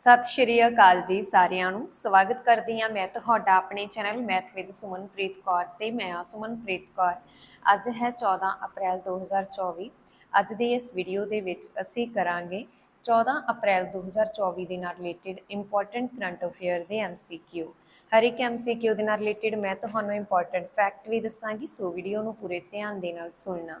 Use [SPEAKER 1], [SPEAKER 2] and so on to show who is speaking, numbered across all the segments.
[SPEAKER 1] ਸਤਿ ਸ਼੍ਰੀ ਅਕਾਲ ਜੀ ਸਾਰਿਆਂ ਨੂੰ। ਸਵਾਗਤ ਕਰਦੀ ਹਾਂ ਮੈਂ ਤੁਹਾਡਾ ਆਪਣੇ channel math with Sumanpreet Kaur ਤੇ ਮੈਂ ਆ ਸੁਮਨਪ੍ਰੀਤ ਕੌਰ। ਅੱਜ ਹੈ 14 ਅਪ੍ਰੈਲ 2024 ਅੱਜ ਦੀ ਇਸ ਵੀਡੀਓ ਦੇ ਵਿੱਚ ਅਸੀਂ ਕਰਾਂਗੇ 14 ਅਪ੍ਰੈਲ 2024 ਦੇ ਨਾਲ ਰਿਲੇਟਡ ਇੰਪੋਰਟੈਂਟ ਕਰੰਟ ਅਫੇਅਰ ਦੇ ਐਮਸੀਕਿਊ ਹਰ ਇੱਕ ਐਮਸੀਕਿਊ ਦੇ ਨਾਲ ਰਿਲੇਟਡ ਮੈਂ ਤੁਹਾਨੂੰ ਇੰਪੋਰਟੈਂਟ ਫੈਕਟ ਵੀ ਦੱਸਾਂਗੀ, ਸੋ ਵੀਡੀਓ ਨੂੰ ਪੂਰੇ ਧਿਆਨ ਦੇ ਨਾਲ ਸੁਣਨਾ।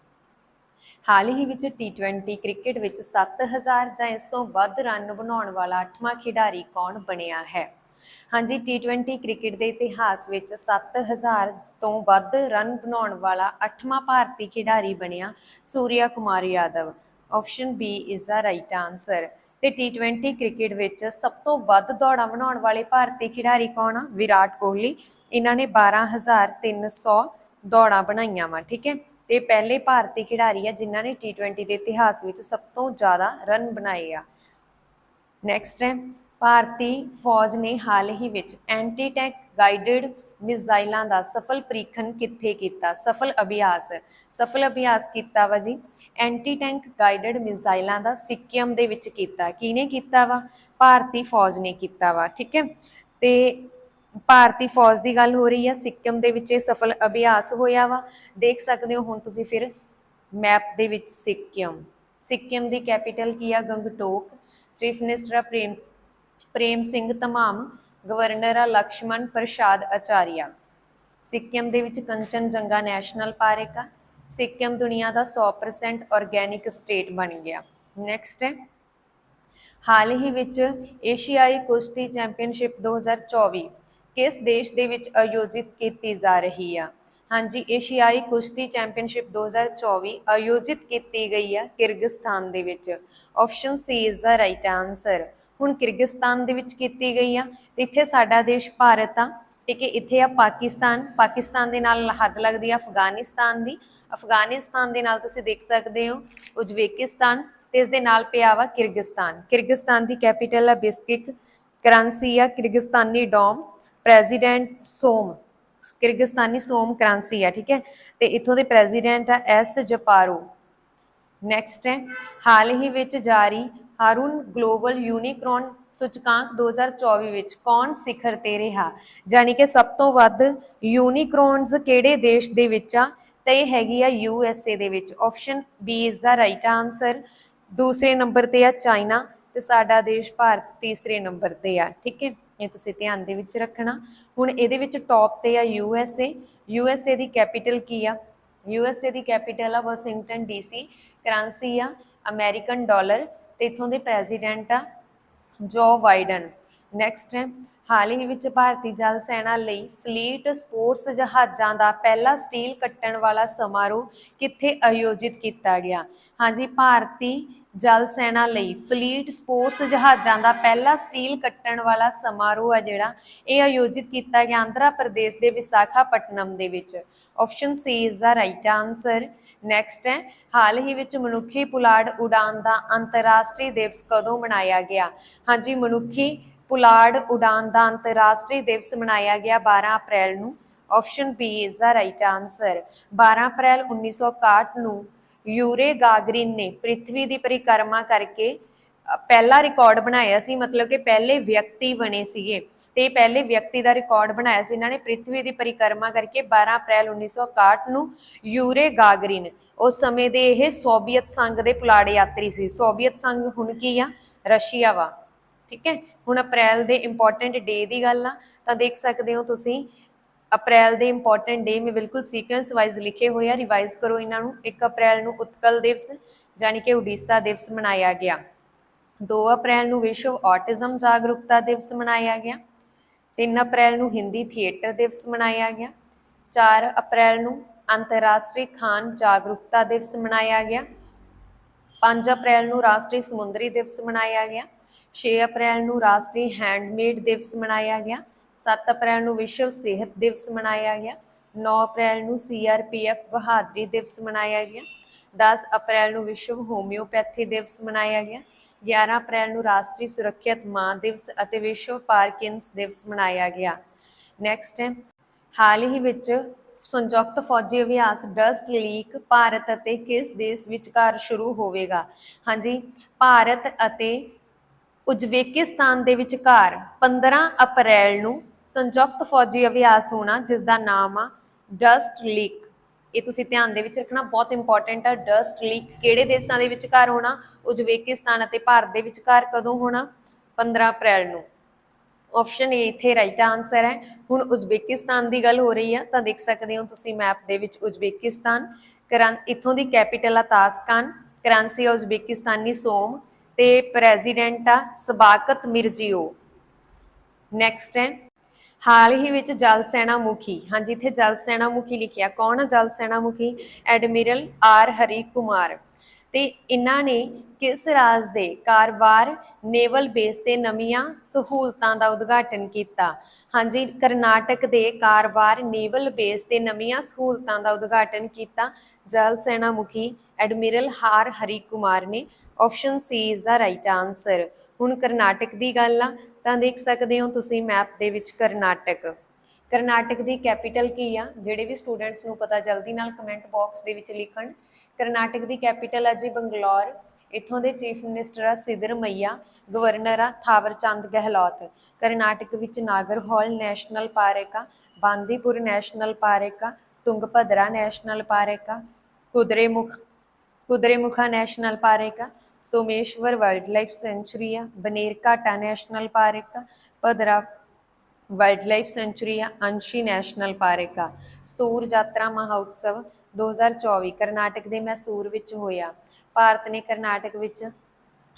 [SPEAKER 1] ਹਾਲ ਹੀ ਵਿੱਚ T20 ਕ੍ਰਿਕਟ ਵਿੱਚ 7000 ਜਾਂ ਇਸ ਤੋਂ ਵੱਧ ਰਨ ਬਣਾਉਣ ਵਾਲਾ 8ਵਾਂ ਖਿਡਾਰੀ ਕੌਣ ਬਣਿਆ ਹੈ? ਹਾਂਜੀ T20 ਕ੍ਰਿਕਟ ਦੇ ਇਤਿਹਾਸ ਵਿੱਚ 7000 ਤੋਂ ਵੱਧ ਰਨ ਬਣਾਉਣ ਵਾਲਾ 8ਵਾਂ ਭਾਰਤੀ ਖਿਡਾਰੀ ਬਣਿਆ Surya Kumar Yadav. Option B is the right answer ਤੇ T20 ਕ੍ਰਿਕਟ ਵਿੱਚ ਸਭ ਤੋਂ ਵੱਧ ਦੌੜਾਂ ਬਣਾਉਣ ਵਾਲੇ ਭਾਰਤੀ ਖਿਡਾਰੀ ਕੌਣ ਆ? ਵਿਰਾਟ ਕੋਹਲੀ। ਇਹਨਾਂ ਨੇ 12300 ਦੌੜਾਂ ਬਣਾਈਆਂ ਵਾ, ਠੀਕ ਹੈ? ਤੇ ਪਹਿਲੇ ਭਾਰਤੀ ਖਿਡਾਰੀ ਆ ਜਿਨ੍ਹਾਂ ਨੇ T20 ਦੇ ਇਤਿਹਾਸ ਵਿੱਚ ਸਭ ਤੋਂ ਜ਼ਿਆਦਾ ਰਨ ਬਣਾਏ ਆ। ਨੈਕਸਟ ਹੈ, ਭਾਰਤੀ ਫੌਜ ਨੇ ਹਾਲ ਹੀ ਵਿੱਚ ਐਂਟੀ ਟੈਂਕ ਗਾਈਡਡ ਮਿਜ਼ਾਈਲਾਂ ਦਾ ਸਫਲ ਪ੍ਰੀਖਣ ਕਿੱਥੇ ਕੀਤਾ? ਸਫਲ ਅਭਿਆਸ ਸਫਲ ਅਭਿਆਸ ਕੀਤਾ ਵਾ ਜੀ। ਐਂਟੀ ਟੈਂਕ ਗਾਈਡਡ ਮਿਜ਼ਾਈਲਾਂ ਦਾ ਸਿੱਕਿਮ ਦੇ ਵਿੱਚ ਕੀਤਾ। ਕਿਹਨੇ ਕੀਤਾ ਵਾ? ਭਾਰਤੀ ਫੌਜ ਨੇ ਕੀਤਾ ਵਾ, ਠੀਕ ਹੈ? ਤੇ ਭਾਰਤੀ ਫੌਜ ਦੀ ਗੱਲ ਹੋ ਰਹੀ ਹੈ ਸਿੱਕਮ ਦੇ ਵਿੱਚ ਇਹ ਸਫਲ ਅਭਿਆਸ ਹੋਇਆ ਵਾ। ਦੇਖ ਸਕਦੇ ਹੋ ਹੁਣ ਤੁਸੀਂ ਫਿਰ ਮੈਪ ਦੇ ਵਿੱਚ ਸਿੱਕਮ। ਸਿੱਕਮ ਦੀ ਕੈਪੀਟਲ ਕੀ ਆ? ਗੰਗਟੋਕ। ਚੀਫ ਮਿਨਿਸਟਰ ਆ ਪ੍ਰੇਮ ਪ੍ਰੇਮ ਸਿੰਘ ਤਮਾਮ ਗਵਰਨਰ ਆ ਲਕਸ਼ਮਣ ਪ੍ਰਸਾਦ ਆਚਾਰੀਆ ਸਿੱਕਮ ਦੇ ਵਿੱਚ ਕੰਚਨਜੰਗਾ ਨੈਸ਼ਨਲ ਪਾਰਕ ਆ। ਸਿੱਕਮ ਦੁਨੀਆ ਦਾ 100% ਆਰਗੈਨਿਕ ਸਟੇਟ ਬਣ ਗਿਆ। ਨੈਕਸਟ ਹੈ। ਹਾਲ ਹੀ ਵਿੱਚ ਏਸ਼ੀਆਈ ਕੁਸ਼ਤੀ ਚੈਂਪੀਅਨਸ਼ਿਪ 2024 ਕਿਸ ਦੇਸ਼ ਦੇ ਵਿੱਚ ਆਯੋਜਿਤ ਕੀਤੀ ਜਾ ਰਹੀ ਆ? ਹਾਂਜੀ, ਏਸ਼ੀਆਈ ਕੁਸ਼ਤੀ ਚੈਂਪੀਅਨਸ਼ਿਪ 2024 ਆਯੋਜਿਤ ਕੀਤੀ ਗਈ ਆ ਕਿਰਗਿਸਤਾਨ ਦੇ ਵਿੱਚ। Option C is the right answer ਹੁਣ ਕਿਰਗਿਸਤਾਨ ਦੇ ਵਿੱਚ ਕੀਤੀ ਗਈ ਆ। ਤੇ ਇੱਥੇ ਸਾਡਾ ਦੇਸ਼ ਭਾਰਤ ਆ। ਠੀਕ ਹੈ, ਇੱਥੇ ਆ ਪਾਕਿਸਤਾਨ। ਪਾਕਿਸਤਾਨ ਦੇ ਨਾਲ ਹੱਦ ਲੱਗਦੀ ਆ ਅਫਗਾਨਿਸਤਾਨ ਦੀ। ਅਫਗਾਨਿਸਤਾਨ ਦੇ ਨਾਲ ਤੁਸੀਂ ਦੇਖ ਸਕਦੇ ਹੋ ਉਜ਼ਬੇਕਿਸਤਾਨ ਤੇ ਇਸ ਦੇ ਨਾਲ ਪਿਆ ਵਾ ਕਿਰਗਿਸਤਾਨ। ਕਿਰਗਿਸਤਾਨ ਦੀ ਕੈਪੀਟਲ ਆ ਬਿਸਕਿਕ ਕਰੰਸੀ ਆ ਕਿਰਗਿਸਤਾਨੀ ਡੋਮ। ਪ੍ਰੈਜ਼ੀਡੈਂਟ ਸੋਮ, ਕਿਰਗਿਸਤਾਨੀ ਸੋਮ ਕ੍ਰਾਂਸੀ ਆ, ਠੀਕ ਹੈ? ਤੇ ਇਥੋਂ ਦੇ ਪ੍ਰੈਜ਼ੀਡੈਂਟ ਆ ਐਸ ਜਪਾਰੋ। ਨੈਕਸਟ ਹੈ, ਹਾਲ ਹੀ ਵਿੱਚ ਜਾਰੀ ਹਾਰੂਨ ਗਲੋਬਲ ਯੂਨੀਕ੍ਰੋਨ ਸੂਚਕਾਂਕ 2024 ਵਿੱਚ ਕੌਣ ਸਿਖਰ ਤੇ ਰਿਹਾ? ਜਾਨੀ ਕਿ ਸਭ ਤੋਂ ਵੱਧ ਯੂਨੀਕ੍ਰੋਨਸ ਕਿਹੜੇ ਦੇਸ਼ ਦੇ ਵਿੱਚ ਆ? ਤੇ ਇਹ ਹੈਗੀ ਆ ਯੂ ਐਸ ਏ ਦੇ ਵਿੱਚ। Option B is the right answer ਦੂਸਰੇ ਨੰਬਰ ਤੇ ਆ ਚਾਈਨਾ ਤੇ ਸਾਡਾ ਦੇਸ਼ ਭਾਰਤ ਤੀਸਰੇ ਨੰਬਰ ਤੇ ਆ, ਠੀਕ ਹੈ? ਇਹ ਤੁਸੀਂ ਧਿਆਨ ਦੇ ਵਿੱਚ ਰੱਖਣਾ। ਹੁਣ ਇਹਦੇ ਵਿੱਚ ਟੌਪ ਤੇ ਆ U S A U S A the capital ਕੀ ਆ? ਯੂ ਐਸ ਏ ਦੀ ਕੈਪੀਟਲ ਆ ਵਾਸ਼ਿੰਗਟਨ ਡੀਸੀ ਕਰੰਸੀ ਆ ਅਮਰੀਕਨ ਡਾਲਰ ਤੇ ਇਥੋਂ ਦੇ ਪ੍ਰੈਜ਼ੀਡੈਂਟ ਆ ਜੋ ਬਾਈਡਨ ਨੈਕਸਟ ਹੈ ਹਾਲ ਹੀ ਵਿੱਚ ਭਾਰਤੀ ਜਲ ਸੈਨਾ ਲਈ ਫਲੀਟ ਸਪੋਰਟਸ ਜਹਾਜ਼ਾਂ ਦਾ ਪਹਿਲਾ ਸਟੀਲ ਕੱਟਣ ਵਾਲਾ ਸਮਾਰੋਹ ਕਿੱਥੇ ਆਯੋਜਿਤ ਕੀਤਾ ਗਿਆ? ਹਾਂਜੀ, ਭਾਰਤੀ ਜਲ ਸੈਨਾ ਲਈ ਫਲੀਟ ਸਪੋਰਟਸ ਜਹਾਜ਼ਾਂ ਦਾ ਪਹਿਲਾ ਸਟੀਲ ਕੱਟਣ ਵਾਲਾ ਸਮਾਰੋਹ ਹੈ ਜਿਹੜਾ। ਇਹ ਆਯੋਜਿਤ ਕੀਤਾ ਗਿਆ ਆਂਧਰਾ ਪ੍ਰਦੇਸ਼ ਦੇ ਵਿਸਾਖਾਪਟਨਮ ਦੇ ਵਿੱਚ। Option C is the right answer next ਹੈ, ਹਾਲ ਹੀ ਵਿੱਚ ਮਨੁੱਖੀ ਪੁਲਾੜ ਉਡਾਨ ਦਾ ਅੰਤਰਰਾਸ਼ਟਰੀ ਦਿਵਸ ਕਦੋਂ ਮਨਾਇਆ ਗਿਆ? ਹਾਂਜੀ, ਮਨੁੱਖੀ ਪੁਲਾੜ ਉਡਾਨ ਦਾ ਅੰਤਰਰਾਸ਼ਟਰੀ ਦਿਵਸ ਮਨਾਇਆ ਗਿਆ 12 ਅਪ੍ਰੈਲ ਨੂੰ। Option B is the right answer 12 April 1961 ਨੂੰ ਯੂਰੇ ਗਾਗਰਿਨ ਨੇ ਪ੍ਰithvi ਦੀ ਪਰਿਕਰਮਾ ਕਰਕੇ ਪਹਿਲਾ ਰਿਕਾਰਡ ਬਣਾਇਆ ਸੀ, ਮਤਲਬ ਕਿ ਪਹਿਲੇ ਵਿਅਕਤੀ ਬਣੇ ਸੀਗੇ। ਤੇ ਪਹਿਲੇ ਵਿਅਕਤੀ ਦਾ ਰਿਕਾਰਡ ਬਣਾਇਆ ਸੀ। ਇਹਨਾਂ ਨੇ ਪ੍ਰithvi ਦੀ ਪਰਿਕਰਮਾ ਕਰਕੇ 12 ਅਪ੍ਰੈਲ 1961 ਨੂੰ ਯੂਰੇ ਗਾਗਰਿਨ, ਉਸ ਸਮੇਂ ਦੇ ਇਹ ਸੋਵੀਅਤ ਸੰਘ ਦੇ ਪੁਲਾੜੇ ਯਾਤਰੀ ਸੀ। ਸੋਵੀਅਤ ਸੰਘ ਹੁਣ ਕੀ ਆ? ਰਸ਼ੀਆ ਵਾ। ਠੀਕ ਹੈ? ਹੁਣ ਅਪ੍ਰੈਲ ਦੇ ਇੰਪੋਰਟੈਂਟ ਡੇ ਦੀ ਗੱਲ ਆ। ਤਾਂ ਦੇਖ ਸਕਦੇ ਹੋ ਤੁਸੀਂ ਅਪ੍ਰੈਲ ਦੇ ਇੰਪੋਰਟੈਂਟ ਡੇ ਮੈਂ ਬਿਲਕੁਲ ਸੀਕੁਐਂਸ ਵਾਈਜ਼ ਲਿਖੇ ਹੋਏ ਆ ਰਿਵਾਈਜ਼ ਕਰੋ ਇਹਨਾਂ ਨੂੰ। 1 ਅਪ੍ਰੈਲ ਨੂੰ ਉਤਕਲ ਦਿਵਸ ਯਾਨੀ ਕਿ ਉਡੀਸਾ ਦਿਵਸ ਮਨਾਇਆ ਗਿਆ। 2 ਅਪ੍ਰੈਲ ਨੂੰ ਵਿਸ਼ਵ ਔਟਿਜ਼ਮ ਜਾਗਰੂਕਤਾ ਦਿਵਸ ਮਨਾਇਆ ਗਿਆ। 3 ਅਪ੍ਰੈਲ ਨੂੰ ਹਿੰਦੀ ਥੀਏਟਰ ਦਿਵਸ ਮਨਾਇਆ ਗਿਆ। 4 ਅਪ੍ਰੈਲ ਨੂੰ ਅੰਤਰਰਾਸ਼ਟਰੀ ਖਾਨ ਜਾਗਰੂਕਤਾ ਦਿਵਸ ਮਨਾਇਆ ਗਿਆ। 5 ਅਪ੍ਰੈਲ ਨੂੰ ਰਾਸ਼ਟਰੀ ਸਮੁੰਦਰੀ ਦਿਵਸ ਮਨਾਇਆ ਗਿਆ। 6 ਅਪ੍ਰੈਲ ਨੂੰ ਰਾਸ਼ਟਰੀ ਹੈਂਡਮੇਡ ਦਿਵਸ ਮਨਾਇਆ ਗਿਆ। 7 ਅਪ੍ਰੈਲ ਨੂੰ ਵਿਸ਼ਵ ਸਿਹਤ ਦਿਵਸ ਮਨਾਇਆ ਗਿਆ। 9 ਅਪ੍ਰੈਲ ਨੂੰ ਸੀਆਰਪੀਐਫ ਬਹਾਦਰੀ ਦਿਵਸ ਮਨਾਇਆ ਗਿਆ। 10 ਅਪ੍ਰੈਲ ਨੂੰ ਵਿਸ਼ਵ ਹੋਮਿਓਪੈਥੀ ਦਿਵਸ ਮਨਾਇਆ ਗਿਆ। 11 ਅਪ੍ਰੈਲ ਨੂੰ ਰਾਸ਼ਟਰੀ ਸੁਰੱਖਿਅਤ ਮਾਂ ਦਿਵਸ ਅਤੇ ਵਿਸ਼ਵ ਪਾਰਕਿੰਸ ਦਿਵਸ ਮਨਾਇਆ ਗਿਆ। ਨੈਕਸਟ ਹੈ, ਹਾਲ ਹੀ ਵਿੱਚ ਸੰਯੁਕਤ ਫੌਜੀ ਅਭਿਆਸ ਡਸਟ ਲੀਕ ਭਾਰਤ ਅਤੇ ਕਿਸ ਦੇਸ਼ ਵਿਚਕਾਰ ਸ਼ੁਰੂ ਹੋਵੇਗਾ? ਹਾਂਜੀ, ਭਾਰਤ ਅਤੇ ਉਜ਼ਬੇਕਿਸਤਾਨ ਦੇ ਵਿਚਕਾਰ 15 ਅਪ੍ਰੈਲ ਨੂੰ ਸੰਯੁਕਤ ਫੌਜੀ ਅਭਿਆਸ ਹੋਣਾ ਜਿਸ ਦਾ ਨਾਮ ਆ ਡਸਟ ਲੀਕ। ਇਹ ਤੁਸੀਂ ਧਿਆਨ ਦੇ ਵਿੱਚ ਰੱਖਣਾ, ਬਹੁਤ ਇੰਪੋਰਟੈਂਟ ਆ, ਡਸਟ ਲੀਕ ਕਿਹੜੇ ਦੇਸ਼ਾਂ ਦੇ ਵਿਚਕਾਰ ਹੋਣਾ, ਉਜ਼ਬੇਕਿਸਤਾਨ ਅਤੇ ਭਾਰਤ ਦੇ ਵਿਚਕਾਰ ਕਦੋਂ ਹੋਣਾ? 15 ਅਪ੍ਰੈਲ ਨੂੰ। ਆਪਸ਼ਨ ਏ ਇੱਥੇ ਰਾਈਟ ਆਨਸਰ ਹੈ। ਹੁਣ ਉਜ਼ਬੇਕਿਸਤਾਨ ਦੀ ਗੱਲ ਹੋ ਰਹੀ ਆ, ਤਾਂ ਦੇਖ ਸਕਦੇ ਹੋ ਤੁਸੀਂ ਮੈਪ ਦੇ ਵਿੱਚ ਉਜ਼ਬੇਕਿਸਤਾਨ, ਕਰਾਂ, ਇੱਥੋਂ ਦੀ ਕੈਪੀਟਲ ਆ ਤਾਸਕਾਨ ਕਰੰਸੀ ਆ ਉਜ਼ਬੇਕਿਸਤਾਨੀ ਸੋਮ, ਤੇ ਪ੍ਰੈਜ਼ੀਡੈਂਟ ਆ ਸਬਾਕਤ ਮਿਰਜ਼ੀਓ। ਨੈਕਸਟ ਹੈ। ਹਾਲ ਹੀ ਵਿੱਚ ਜਲ ਸੈਨਾ ਮੁਖੀ ਹਾਂਜੀ, ਇੱਥੇ ਜਲ ਸੈਨਾ ਮੁਖੀ ਲਿਖਿਆ, ਕੌਣ ਆ ਜਲ ਸੈਨਾ ਮੁਖੀ ਐਡਮਿਰਲ ਆਰ ਹਰੀ ਕੁਮਾਰ। ਤੇ ਇਹਨਾਂ ਨੇ ਕਿਸ ਰਾਜ ਦੇ ਕਾਰਵਾਰ ਨੇਵਲ ਬੇਸ ਤੇ ਨਵੀਆਂ ਸਹੂਲਤਾਂ ਦਾ ਉਦਘਾਟਨ ਕੀਤਾ? ਹਾਂਜੀ, ਕਰਨਾਟਕ ਦੇ ਕਾਰਵਾਰ ਨੇਵਲ ਬੇਸ ਤੇ ਨਵੀਆਂ ਸਹੂਲਤਾਂ ਦਾ ਉਦਘਾਟਨ ਕੀਤਾ। ਜਲ ਸੈਨਾ ਮੁਖੀ ਐਡਮਿਰਲ ਹਾਰ ਹਰੀ ਕੁਮਾਰ ਨੇ। Option C is the right answer. ਹੁਣ ਕਰਨਾਟਕ ਦੀ ਗੱਲ ਆ। ਤਾਂ ਦੇਖ ਸਕਦੇ ਹੋ ਤੁਸੀਂ ਮੈਪ ਦੇ ਵਿੱਚ ਕਰਨਾਟਕ। ਕਰਨਾਟਕ ਦੀ ਕੈਪੀਟਲ ਕੀ ਆ? ਜਿਹੜੇ ਵੀ ਸਟੂਡੈਂਟਸ ਨੂੰ ਪਤਾ ਜਲਦੀ ਨਾਲ ਕਮੈਂਟ ਬਾਕਸ ਦੇ ਵਿੱਚ ਲਿਖਣ। ਕਰਨਾਟਕ ਦੀ ਕੈਪੀਟਲ ਆ ਜੀ ਬੰਗਲੌਰ। ਇੱਥੋਂ ਦੇ ਚੀਫ ਮਿਨਿਸਟਰ ਆ ਸਿਦਰਮਈਆ ਗਵਰਨਰ ਆ ਥਾਵਰਚੰਦ ਗਹਿਲੋਤ। ਕਰਨਾਟਕ ਵਿੱਚ ਨਾਗਰਹੋਲ ਨੈਸ਼ਨਲ ਪਾਰਕ ਆ, ਬਾਂਦੀਪੁਰ ਨੈਸ਼ਨਲ ਪਾਰਕ ਆ, ਤੁੰਗਭਦਰਾ ਨੈਸ਼ਨਲ ਪਾਰਕ ਆ, ਕੁਦਰੇਮੁਖ ਕੁਦਰੇਮੁਖਾ ਨੈਸ਼ਨਲ ਪਾਰਕ ਆ ਸੋਮੇਸ਼ਵਰ ਵਾਈਲਡ ਲਾਈਫ ਸੈਂਚੁਰੀ ਆ ਬਨੇਰਘਾਟਾ ਨੈਸ਼ਨਲ ਪਾਰਕ ਆ, ਭਦਰਾ ਵਾਈਲਡ ਲਾਈਫ ਸੈਂਚੁਰੀ ਆ, ਅੰਸ਼ੀ ਨੈਸ਼ਨਲ ਪਾਰਕ ਆ। ਸਤੂਰ ਯਾਤਰਾ ਮਹਾਉਤਸਵ 2024 ਕਰਨਾਟਕ ਦੇ ਮੈਸੂਰ ਵਿੱਚ ਹੋਇਆ। ਭਾਰਤ ਨੇ ਕਰਨਾਟਕ ਵਿੱਚ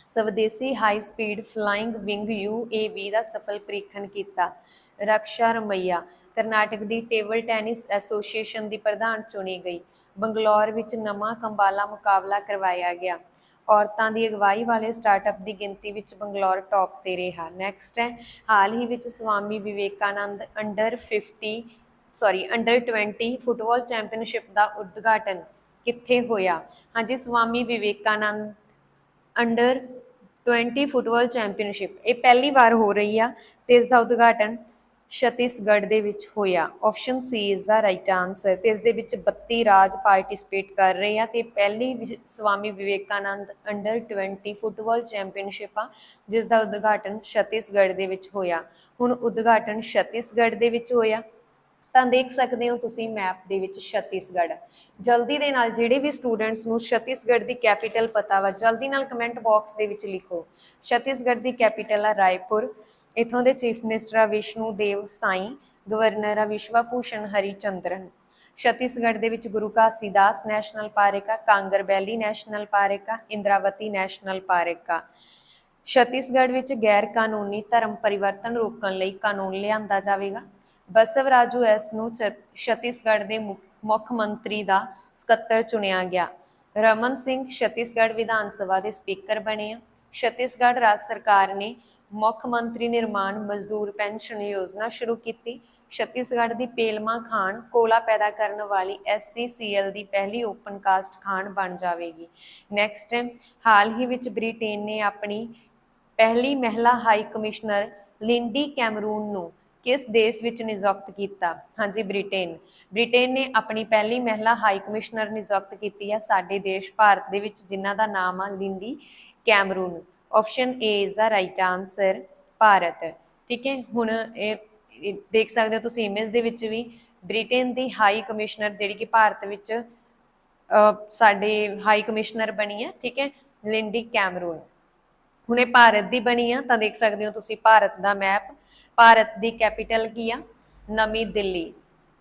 [SPEAKER 1] ਸਵਦੇਸੀ high speed flying wing UAV ਦਾ ਸਫਲ ਪ੍ਰੀਖਣ ਕੀਤਾ। ਰਕਸ਼ਾ ਰਮਈਆ, ਕਰਨਾਟਕ ਦੀ ਟੇਬਲ ਟੈਨਿਸ ਐਸੋਸੀਏਸ਼ਨ ਦੀ ਪ੍ਰਧਾਨ ਚੁਣੀ ਗਈ। ਬੰਗਲੌਰ ਵਿੱਚ ਨਵਾਂ ਕੰਬਾਲਾ ਮੁਕਾਬਲਾ ਕਰਵਾਇਆ ਗਿਆ। ਔਰਤਾਂ ਦੀ ਅਗਵਾਈ ਵਾਲੇ ਸਟਾਰਟਅਪ ਦੀ ਗਿਣਤੀ ਵਿੱਚ ਬੰਗਲੌਰ ਟੌਪ ਤੇ ਰਿਹਾ। ਨੈਕਸਟ ਹੈ, ਹਾਲ ਹੀ ਵਿੱਚ Swami Vivekananda under 50 sorry under 20 football championship ਦਾ ਉਦਘਾਟਨ ਕਿੱਥੇ ਹੋਇਆ? ਹਾਂਜੀ, Swami Vivekananda under 20 football championship ਇਹ ਪਹਿਲੀ ਵਾਰ ਹੋ ਰਹੀ ਆ ਤੇ ਇਸ ਦਾ ਉਦਘਾਟਨ ਛਤੀਸਗੜ੍ਹ ਦੇ ਵਿੱਚ ਹੋਇਆ। Option C is the right answer ਤੇ ਇਸ ਦੇ ਵਿੱਚ 32 ਰਾਜ ਪਾਰਟਿਸਿਪੇਟ ਕਰ ਰਹੇ ਆ ਤੇ ਪਹਿਲੀ Swami Vivekananda under 20 football championship ਆ, ਜਿਸ ਦਾ ਉਦਘਾਟਨ ਛੱਤੀਸਗੜ੍ਹ ਦੇ ਵਿੱਚ ਹੋਇਆ। ਹੁਣ ਉਦਘਾਟਨ ਛੱਤੀਸਗੜ੍ਹ ਦੇ ਵਿੱਚ ਹੋਇਆ। ਤਾਂ ਦੇਖ ਸਕਦੇ ਹੋ ਤੁਸੀਂ ਮੈਪ ਦੇ ਵਿੱਚ ਛੱਤੀਸਗੜ੍ਹ। ਜਲਦੀ ਦੇ ਨਾਲ ਜਿਹੜੇ ਵੀ ਸਟੂਡੈਂਟਸ ਨੂੰ ਛੱਤੀਸਗੜ੍ਹ ਦੀ ਕੈਪੀਟਲ ਪਤਾ ਵਾ, ਜਲਦੀ ਨਾਲ ਕਮੈਂਟ ਬਾਕਸ ਦੇ ਵਿੱਚ ਲਿਖੋ। ਛੱਤੀਸਗੜ੍ਹ ਦੀ ਕੈਪੀਟਲ ਆ ਰਾਏਪੁਰ। ਇਥੋਂ ਦੇ ਚੀਫ ਮਿਨਿਸਟਰ ਆ ਵਿਸ਼ਨੂੰ ਦੇਵ ਸਾਈ, ਗਵਰਨਰ ਆ ਵਿਸ਼ਵਾ ਭੂਸ਼ਣ ਹਰੀ ਚੰਦਰਨ ਛੱਤੀਸਗੜ੍ਹ ਦੇ ਵਿੱਚ ਗੁਰੂ ਘਾਸੀਦਾਸ ਨੈਸ਼ਨਲ ਪਾਰਕ ਆ, ਕਾਂਗਰ ਬੈਲੀ ਨੈਸ਼ਨਲ ਪਾਰਕ ਆ, ਇੰਦਰਾਵਤੀ ਨੈਸ਼ਨਲ ਪਾਰਕ ਆ। ਛੱਤੀਸਗੜ੍ਹ ਵਿੱਚ ਗੈਰ ਕਾਨੂੰਨੀ ਧਰਮ ਪਰਿਵਰਤਨ ਰੋਕਣ ਲਈ ਕਾਨੂੰਨ ਲਿਆਂਦਾ ਜਾਵੇਗਾ। ਬਸਵ ਰਾਜੂ ਐਸ ਨੂੰ ਛ- ਛੱਤੀਸਗੜ੍ਹ ਦੇ ਮੁੱਖ- ਮੁੱਖ ਮੰਤਰੀ ਦਾ ਸਕੱਤਰ ਚੁਣਿਆ ਗਿਆ। ਰਮਨ ਸਿੰਘ ਛੱਤੀਸਗੜ੍ਹ ਵਿਧਾਨ ਸਭਾ ਦੇ ਸਪੀਕਰ ਬਣੇ ਆ। ਛੱਤੀਸਗੜ੍ਹ ਰਾਜ ਸਰਕਾਰ ਨੇ ਮੁੱਖ ਮੰਤਰੀ ਨਿਰਮਾਣ ਮਜ਼ਦੂਰ ਪੈਨਸ਼ਨ ਯੋਜਨਾ ਸ਼ੁਰੂ ਕੀਤੀ। ਛੱਤੀਸਗੜ੍ਹ ਦੀ ਪੇਲਮਾ ਖਾਣ ਕੋਲਾ ਪੈਦਾ ਕਰਨ ਵਾਲੀ SCCL ਦੀ ਪਹਿਲੀ ਓਪਨ ਕਾਸਟ ਖਾਣ ਬਣ ਜਾਵੇਗੀ। ਨੈਕਸਟ, ਹਾਲ ਹੀ ਵਿੱਚ ਬ੍ਰਿਟੇਨ ਨੇ ਆਪਣੀ ਪਹਿਲੀ ਮਹਿਲਾ ਹਾਈ ਕਮਿਸ਼ਨਰ ਲਿੰਡੀ ਕੈਮਰੂਨ ਨੂੰ ਕਿਸ ਦੇਸ਼ ਵਿੱਚ ਨਿਯੁਕਤ ਕੀਤਾ? ਹਾਂਜੀ, ਬ੍ਰਿਟੇਨ। ਬ੍ਰਿਟੇਨ ਨੇ ਆਪਣੀ ਪਹਿਲੀ ਮਹਿਲਾ ਹਾਈ ਕਮਿਸ਼ਨਰ ਨਿਯੁਕਤ ਕੀਤੀ ਹੈ ਸਾਡੇ ਦੇਸ਼, ਭਾਰਤ ਦੇ ਵਿੱਚ, ਜਿਨ੍ਹਾਂ ਦਾ ਨਾਮ ਆ Lindy Cameron. Option A is the right answer Bharat ਠੀਕ ਹੈ? ਹੁਣ ਇਹ ਦੇਖ ਸਕਦੇ ਹੋ ਤੁਸੀਂ ਇਮੇਜ ਦੇ ਵਿੱਚ ਵੀ ਬ੍ਰਿਟੇਨ ਦੀ ਹਾਈ ਕਮਿਸ਼ਨਰ ਜਿਹੜੀ ਕਿ ਭਾਰਤ ਵਿੱਚ ਸਾਡੇ ਹਾਈ ਕਮਿਸ਼ਨਰ ਬਣੀ ਹੈ, ਠੀਕ ਹੈ? ਲਿੰਡੀ ਕੈਮਰੂਨ ਹੁਣ ਇਹ ਭਾਰਤ ਦੀ ਬਣੀ ਆ, ਤਾਂ ਦੇਖ ਸਕਦੇ ਹੋ ਤੁਸੀਂ ਭਾਰਤ ਦਾ ਮੈਪ ਭਾਰਤ ਦੀ ਕੈਪੀਟਲ ਕੀ ਆ? ਨਵੀਂ ਦਿੱਲੀ।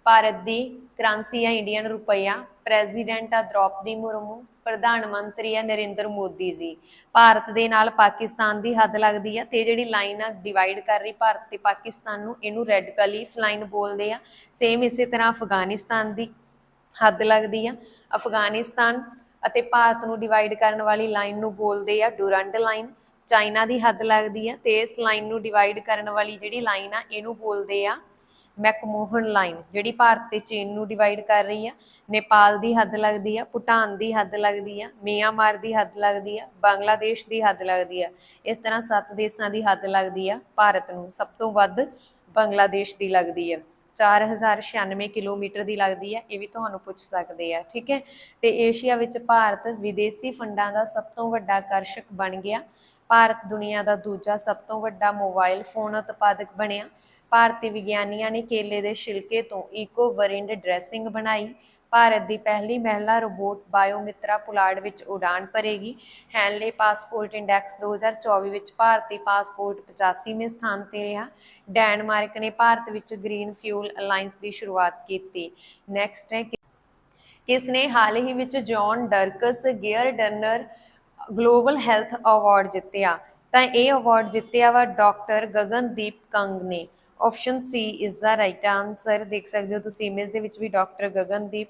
[SPEAKER 1] ਭਾਰਤ ਦੀ ਕਰੰਸੀ ਆ ਇੰਡੀਅਨ ਰੁਪਈਆ। ਪ੍ਰੈਜ਼ੀਡੈਂਟ ਆ ਦ੍ਰੋਪਦੀ ਮੁਰਮੂ ਪ੍ਰਧਾਨ ਮੰਤਰੀ ਆ ਨਰਿੰਦਰ ਮੋਦੀ ਜੀ। ਭਾਰਤ ਦੇ ਨਾਲ ਪਾਕਿਸਤਾਨ ਦੀ ਹੱਦ ਲੱਗਦੀ ਆ ਤੇ ਜਿਹੜੀ ਲਾਈਨ ਆ ਡਿਵਾਈਡ ਕਰ ਰਹੀ ਭਾਰਤ ਤੇ ਪਾਕਿਸਤਾਨ ਨੂੰ, ਇਹਨੂੰ ਰੈੱਡ ਕਲੀਫ ਲਾਈਨ ਬੋਲਦੇ ਆ। ਸੇਮ ਇਸੇ ਤਰ੍ਹਾਂ ਅਫਗਾਨਿਸਤਾਨ ਦੀ ਹੱਦ ਲੱਗਦੀ ਆ। ਅਫਗਾਨਿਸਤਾਨ ਅਤੇ ਭਾਰਤ ਨੂੰ ਡਿਵਾਈਡ ਕਰਨ ਵਾਲੀ ਲਾਈਨ ਨੂੰ ਬੋਲਦੇ ਆ ਡੂਰੰਡ ਲਾਈਨ ਚਾਈਨਾ ਦੀ ਹੱਦ ਲੱਗਦੀ ਆ ਤੇ ਇਸ ਲਾਈਨ ਨੂੰ ਡਿਵਾਈਡ ਕਰਨ ਵਾਲੀ ਜਿਹੜੀ ਲਾਈਨ ਆ, ਇਹਨੂੰ ਬੋਲਦੇ ਆ ਮੈਕਮੋਹਨ ਲਾਈਨ, ਜਿਹੜੀ ਭਾਰਤ ਤੇ ਚੀਨ ਨੂੰ ਡਿਵਾਈਡ ਕਰ ਰਹੀ ਆ, ਨੇਪਾਲ ਦੀ ਹੱਦ ਲੱਗਦੀ ਆ, ਭੂਟਾਨ ਦੀ ਹੱਦ ਲੱਗਦੀ ਆ, ਮਿਆਂਮਾਰ ਦੀ ਹੱਦ ਲੱਗਦੀ ਆ, ਬੰਗਲਾਦੇਸ਼ ਦੀ ਹੱਦ ਲੱਗਦੀ ਆ। ਇਸ ਤਰ੍ਹਾਂ ਸੱਤ ਦੇਸ਼ਾਂ ਦੀ ਹੱਦ ਲੱਗਦੀ ਆ, ਭਾਰਤ ਨੂੰ ਸਭ ਤੋਂ ਵੱਧ ਬੰਗਲਾਦੇਸ਼ ਦੀ ਲੱਗਦੀ ਆ। 4096 ਕਿਲੋਮੀਟਰ ਦੀ ਲੱਗਦੀ ਹੈ ਇਹ ਵੀ ਤੁਹਾਨੂੰ ਪੁੱਛ ਸਕਦੇ ਆ, ਠੀਕ ਹੈ? ਤੇ ਏਸ਼ੀਆ ਵਿੱਚ ਭਾਰਤ ਵਿਦੇਸ਼ੀ ਫੰਡਾਂ ਦਾ ਸਭ ਤੋਂ ਵੱਡਾ ਆਕਰਸ਼ਕ ਬਣ ਗਿਆ। ਭਾਰਤ ਦੁਨੀਆ ਦਾ ਦੂਜਾ ਸਭ ਤੋਂ ਵੱਡਾ ਮੋਬਾਈਲ ਫੋਨ ਉਤਪਾਦਕ ਬਣਿਆ। ਭਾਰਤੀ ਵਿਗਿਆਨੀਆਂ ਨੇ ਕੇਲੇ ਦੇ ਛਿਲਕੇ ਤੋਂ ਈਕੋ ਵਰਿੰਡ ਡਰੈਸਿੰਗ ਬਣਾਈ। ਭਾਰਤ ਦੀ ਪਹਿਲੀ ਮਹਿਲਾ ਰੋਬੋਟ ਬਾਇਓਮਿਤਰਾ ਪੁਲਾੜ ਵਿੱਚ ਉਡਾਨ ਭਰੇਗੀ। ਹੈਨਲੇ ਪਾਸਪੋਰਟ ਇੰਡੈਕਸ 2024 ਵਿੱਚ ਭਾਰਤੀ ਪਾਸਪੋਰਟ 85ਵੇਂ ਸਥਾਨ ਤੇ ਰਿਹਾ। ਡੈਨਮਾਰਕ ਨੇ ਭਾਰਤ ਵਿੱਚ ਗ੍ਰੀਨ ਫਿਊਲ ਅਲਾਈਅੰਸ ਦੀ ਸ਼ੁਰੂਆਤ ਕੀਤੀ। ਨੈਕਸਟ ਹੈ ਕਿਸ ਨੇ ਹਾਲ ਹੀ ਵਿੱਚ John Dirks Gairdner global health award ਜਿੱਤਿਆ। ਤਾਂ ਇਹ ਅਵਾਰਡ ਜਿੱਤਿਆ ਵਾ ਡਾਕਟਰ ਗਗਨਦੀਪ ਕੰਗ ਨੇ। Option C is the right answer ਦੇਖ ਸਕਦੇ ਹੋ ਤੁਸੀਂ ਇਮੇਜ ਦੇ ਵਿੱਚ ਵੀ ਡਾਕਟਰ ਗਗਨਦੀਪ।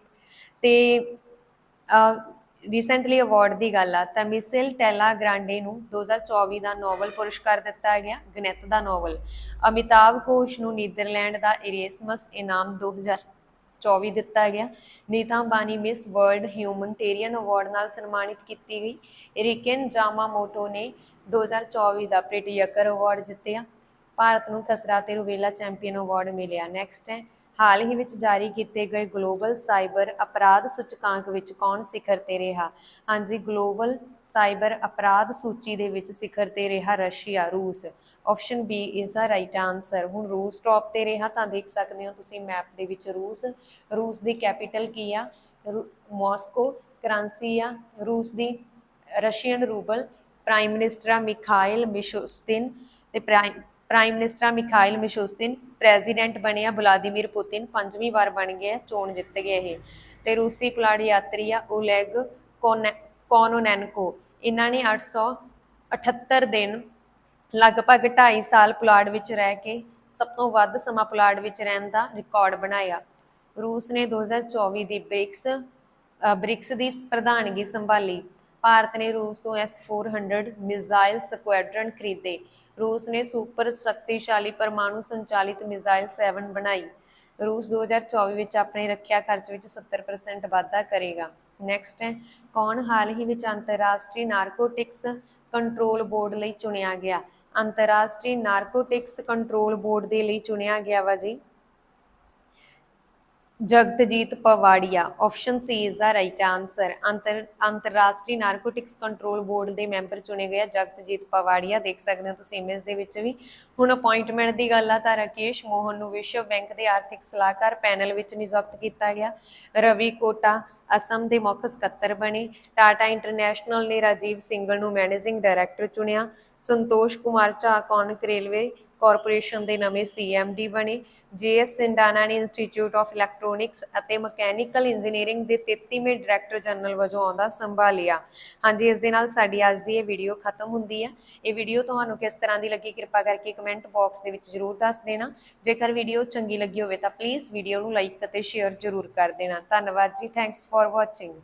[SPEAKER 1] ਤੇ ਰੀਸੈਂਟਲੀ ਅਵਾਰਡ ਦੀ ਗੱਲ ਆ, ਤਾਂ ਮਿਸੇਲ ਟੈਲਾ ਗ੍ਰਾਂਡੇ ਨੂੰ 2024 ਦਾ ਨੋਬਲ ਪੁਰਸਕਾਰ ਦਿੱਤਾ ਗਿਆ, ਗਣਿਤ ਦਾ ਨੋਬਲ ਅਮਿਤਾਭ ਘੋਸ਼ ਨੂੰ ਨੀਦਰਲੈਂਡ ਦਾ ਇਰੇਸਮਸ ਇਨਾਮ 2024 ਦਿੱਤਾ ਗਿਆ। Nita Ambani Miss World humanitarian award ਨਾਲ ਸਨਮਾਨਿਤ ਕੀਤੀ ਗਈ। ਰਿਕਨ ਜਾਮਾਮੋਟੋ ਨੇ 2024 ਦਾ ਪ੍ਰਿਟੀਅਕਰ ਅਵਾਰਡ ਜਿੱਤਿਆ। ਭਾਰਤ ਨੂੰ ਖਸਰਾ ਤੇ ਰੁਵੇਲਾ ਚੈਂਪੀਅਨ ਅਵਾਰਡ ਮਿਲਿਆ। ਨੈਕਸਟ ਹੈ, ਹਾਲ ਹੀ ਵਿੱਚ ਜਾਰੀ ਕੀਤੇ ਗਏ ਗਲੋਬਲ ਸਾਈਬਰ ਅਪਰਾਧ ਸੂਚਕਾਂਕ ਵਿੱਚ ਕੌਣ ਸਿਖਰ ਤੇ ਰਿਹਾ? ਹਾਂਜੀ ਗਲੋਬਲ ਸਾਈਬਰ ਅਪਰਾਧ ਸੂਚੀ ਦੇ ਵਿੱਚ ਸਿਖਰ ਤੇ ਰਿਹਾ ਰਸ਼ੀਆ, ਰੂਸ। Option B is the right answer ਹੁਣ ਰੂਸ ਟੌਪ ਤੇ ਰਿਹਾ ਤਾਂ ਦੇਖ ਸਕਦੇ ਹੋ ਤੁਸੀਂ ਮੈਪ ਦੇ ਵਿੱਚ ਰੂਸ। ਰੂਸ ਦੀ ਕੈਪੀਟਲ ਕੀ ਆ? ਰੂ- ਮਾਸਕੋ, ਕਰੰਸੀ ਆ। ਰੂਸ ਦੀ Russian rouble prime minister Mikhail Mishustin ਤੇ prime prime minister Mikhail Mishustin president ਬਣਿਆ ਵਲਾਦੀਮੀਰ ਪੁਤਿਨ ਪੰਜਵੀਂ ਵਾਰ ਬਣ ਗਿਆ ਚੋਣ ਜਿੱਤ ਗਏ ਇਹ। ਤੇ ਰੂਸੀ ਪੁਲਾੜ ਯਾਤਰੀ ਆ ਓਲੈਗ ਕੋਨੋਨੈਨਕੋ ਇਹਨਾਂ ਨੇ 878 ਦਿਨ ਲਗਭਗ 2.5 ਸਾਲ ਪੁਲਾੜ ਵਿੱਚ ਰਹਿ ਕੇ ਸਭ ਤੋਂ ਵੱਧ ਸਮਾਂ ਪੁਲਾੜ ਵਿੱਚ ਰਹਿਣ ਦਾ ਰਿਕਾਰਡ ਬਣਾਇਆ। ਰੂਸ ਨੇ 2024 ਦੀ ਬ੍ਰਿਕਸ ਬ੍ਰਿਕਸ ਦੀ ਪ੍ਰਧਾਨਗੀ ਸੰਭਾਲੀ। ਭਾਰਤ ਨੇ ਰੂਸ ਤੋਂ S400 ਮਿਜ਼ਾਈਲ ਸਕੁਐਡਰਨ ਖਰੀਦੇ। ਰੂਸ ਨੇ ਸੁਪਰ ਸ਼ਕਤੀਸ਼ਾਲੀ ਪਰਮਾਣੂ ਸੰਚਾਲਿਤ ਮਿਜ਼ਾਈਲ 7 ਬਣਾਈ। ਰੂਸ 2024 ਵਿੱਚ ਆਪਣੇ ਰੱਖਿਆ ਖਰਚ ਵਿੱਚ 70% ਵਾਧਾ ਕਰੇਗਾ। ਨੈਕਸਟ ਹੈ, ਕੌਣ ਹਾਲ ਹੀ ਵਿੱਚ ਅੰਤਰਰਾਸ਼ਟਰੀ ਨਾਰਕੋਟਿਕਸ ਕੰਟਰੋਲ ਬੋਰਡ ਲਈ ਚੁਣਿਆ ਗਿਆ? ਅੰਤਰਰਾਸ਼ਟਰੀ ਨਾਰਕੋਟਿਕਸ ਕੰਟਰੋਲ ਬੋਰਡ ਦੇ ਲਈ ਚੁਣਿਆ ਗਿਆ ਵਾ ਜੀ। Jagjit Pavadia option C is the right answer ਅੰਤਰ, ਅੰਤਰਰਾਸ਼ਟਰੀ ਨਾਰਕੋਟਿਕਸ ਕੰਟਰੋਲ ਬੋਰਡ ਦੇ ਮੈਂਬਰ ਚੁਣੇ ਗਏ ਜਗਤਜੀਤ ਪਵਾੜੀਆ, ਦੇਖ ਸਕਦੇ ਹੋ ਤੁਸੀਂ ਇਮੇਜ ਦੇ ਵਿੱਚ ਵੀ। ਹੁਣ ਅਪਾਇੰਟਮੈਂਟ ਦੀ ਗੱਲ ਆ ਤਾਂ ਰਾਕੇਸ਼ ਮੋਹਨ ਨੂੰ ਵਿਸ਼ਵ ਬੈਂਕ ਦੇ ਆਰਥਿਕ ਸਲਾਹਕਾਰ ਪੈਨਲ ਵਿੱਚ ਨਿਯੁਕਤ ਕੀਤਾ ਗਿਆ। ਰਵੀ ਕੋਟਾ, ਅਸਮ ਦੇ ਮੁੱਖ ਸਕੱਤਰ ਬਣੇ। ਟਾਟਾ ਇੰਟਰਨੈਸ਼ਨਲ ਨੇ ਰਾਜੀਵ ਸਿੰਗਲ ਨੂੰ ਮੈਨੇਜਿੰਗ ਡਾਇਰੈਕਟਰ ਚੁਣਿਆ। ਸੰਤੋਸ਼ ਕੁਮਾਰ ਝਾ ਕੌਨਕ ਰੇਲਵੇ ਕਾਰਪੋਰੇਸ਼ਨ ਦੇ ਨਵੇਂ ਸੀਐਮਡੀ ਬਣੇ। ਜੇਐਸ ਸਿੰਡਾਨਾ ਨੇ ਇੰਸਟੀਚਿਊਟ ਆਫ ਇਲੈਕਟ੍ਰੋਨਿਕਸ ਅਤੇ ਮਕੈਨੀਕਲ ਇੰਜੀਨੀਅਰਿੰਗ ਦੇ 33ਵੇਂ ਡਾਇਰੈਕਟਰ ਜਨਰਲ ਵਜੋਂ ਆਉਂਦਾ ਸੰਭਾਲਿਆ। ਹਾਂਜੀ, ਇਸ ਦੇ ਨਾਲ ਸਾਡੀ ਅੱਜ ਦੀ ਇਹ ਵੀਡੀਓ ਖਤਮ ਹੁੰਦੀ ਹੈ ਇਹ ਵੀਡੀਓ ਤੁਹਾਨੂੰ ਕਿਸ ਤਰ੍ਹਾਂ ਦੀ ਲੱਗੀ, ਕਿਰਪਾ ਕਰਕੇ ਕਮੈਂਟ ਬਾਕਸ ਦੇ ਵਿੱਚ ਜਰੂਰ ਦੱਸ ਦੇਣਾ। ਜੇਕਰ ਵੀਡੀਓ ਚੰਗੀ ਲੱਗੀ ਹੋਵੇ ਤਾਂ ਪਲੀਜ਼ ਵੀਡੀਓ ਨੂੰ ਲਾਈਕ ਅਤੇ ਸ਼ੇਅਰ ਜਰੂਰ ਕਰ ਦੇਣਾ। ਧੰਨਵਾਦ ਜੀ ਥੈਂਕਸ ਫॉर ਵਾਚਿੰਗ